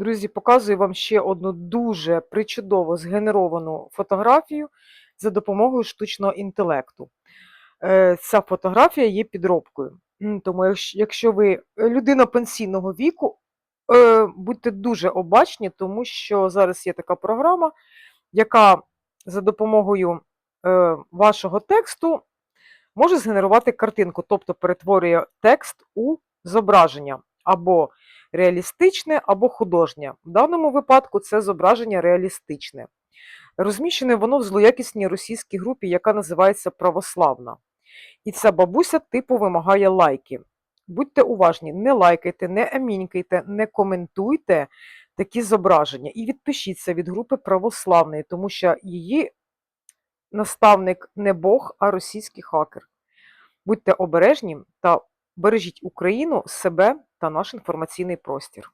Друзі, показую вам ще одну дуже причудово згенеровану фотографію за допомогою штучного інтелекту. Е, Ця фотографія є підробкою. Тому, якщо- ви людина пенсійного віку, е, будьте дуже обачні, тому що зараз є така програма, яка за допомогою е, вашого тексту може згенерувати картинку, тобто перетворює текст у зображення або реалістичне, або художнє. В даному випадку це зображення реалістичне. Розміщене воно в злоякісній російській групі, яка називається Православна. І ця бабуся типу вимагає лайки. Будьте уважні, не лайкайте, не амінькайте, не коментуйте такі зображення і відпишіться від групи православної, тому що її наставник не Бог, а російський хакер. Будьте обережні та бережіть Україну, себе та наш інформаційний простір.